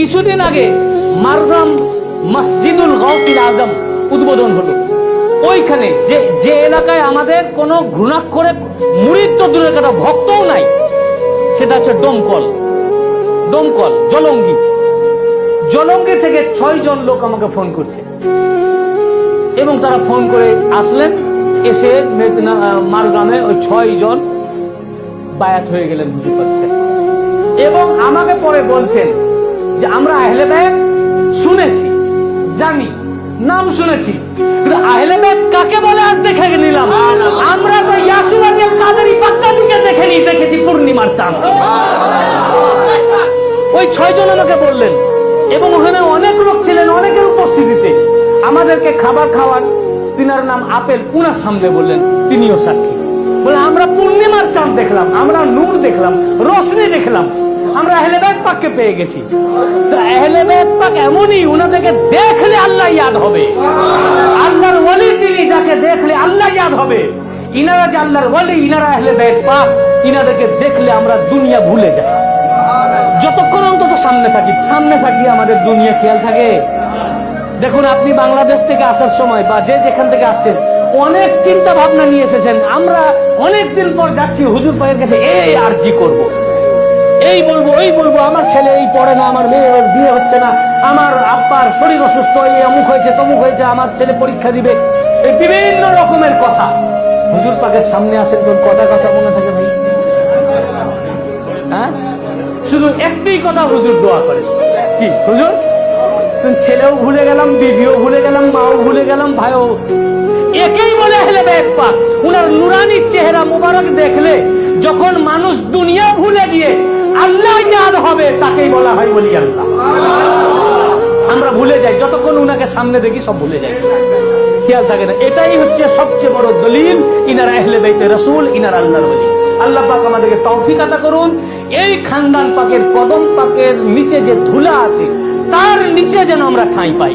কিছুদিন আগে মারগাম মসজিদুল গৌসিল আজম উদ্বোধন হলো। ওইখানে যে যে এলাকায় আমাদের কোনো ঘৃণাক্ষরে মুড়িদ তো দূরের কথা, ভক্তও নাই, সেটা হচ্ছে ডোমকল ডোমকল জলঙ্গি। জলঙ্গি থেকে ছয় জন লোক আমাকে ফোন করছে। এবং তারা ফোন করে আসলেন, এসে মারগ্রামে ওই ছয় জন বায়াত হয়ে গেলেন। এবং আমাকে পরে বলছেন যে আমরা আহলে ব্যাগ শুনেছি জানি নাম শুনেছি। কিন্তু আহলে ব্যাগ কাকে বলে আজ দেখে নিলাম? আমরা তো ইয়াসুবাদের কাদেরই পাত্তাদিকে দেখে নি দেখেছি পূর্ণিমার চাঁদ। ওই ছয়জন আমাকে বললেন এবং ওখানে অনেক লোক ছিলেন অনেকের উপস্থিতিতে। আমাদেরকে খাবার খাওয়ার তিনার নাম আপেল উনার সামনে বললেন তিনিও সাক্ষী। বলে আমরা পূর্ণিমার চাঁদ দেখলাম আমরা নূর দেখলাম রোশনি দেখলাম। আমরা আহলেবাদ পাককে পেয়ে গেছি। তো আহলেবাদ পাক এমনই দেখলে আল্লাহ ইয়াদ হবে। আল্লাহর ওলি তিনি যাকে দেখলে আল্লাহ ইয়াদ হবে। ইনারা যে আল্লাহর ওলি, ইনারা আহলেবাদ পাক, ইনাদেরকে দেখলে আমরা দুনিয়া ভুলে যাই। যতক্ষণ অন্তত সামনে থাকি সামনে থাকি আমাদের দুনিয়া খেয়াল থাকে। দেখুন, আপনি বাংলাদেশ থেকে আসার সময় বা যে যেখান থেকে আসছেন, অনেক চিন্তা ভাবনা নিয়ে এসেছেন। আমরা অনেকদিন পর যাচ্ছি, হুজুর পায়ের কাছে এই আরজি করব। এই বলব এই বলব, আমার ছেলে এই পড়ে না, আমার মেয়ে বিয়ে হচ্ছে না, আমার আব্বার শরীর অসুস্থ, এই অমুক হয়েছে, তমুক হয়েছে, আমার ছেলে পরীক্ষা দিবে। এই বিভিন্ন রকমের কথা। হুজুর পাকের সামনে আসেন, তোর কটা কথা মনে থাকে ভাই। হ্যাঁ? শুধু একটাই কথা হুজুর দোয়া করে। কি, হুজুর? ছেলেও ভুলে গেলাম, বিবিও ভুলে গেলাম, মাও ভুলে গেলাম, ভাইও। একেই বলে হেলে পাক। উনার নুরানি চেহারা মুবারক দেখলে যখন মানুষ দুনিয়া ভুলে গিয়ে হবে, তাকেই বলা হয় বলি আল্লাহ। আমরা ভুলে যাই, যতক্ষণ উনাকে সামনে দেখি সব ভুলে যাই। খেয়াল থাকে না, এটাই হচ্ছে সবচেয়ে বড় দলিল, ইনারা আহলে বাইতে রসুল, ইনার আল্লাহর ওলি। আল্লাহ পাক আমাদেরকে তৌফিক আতা করুন। এই খানদান পাকের, কদম পাকের নিচে যে ধুলা আছে, তার নিচে যেন আমরা ঠাঁই পাই।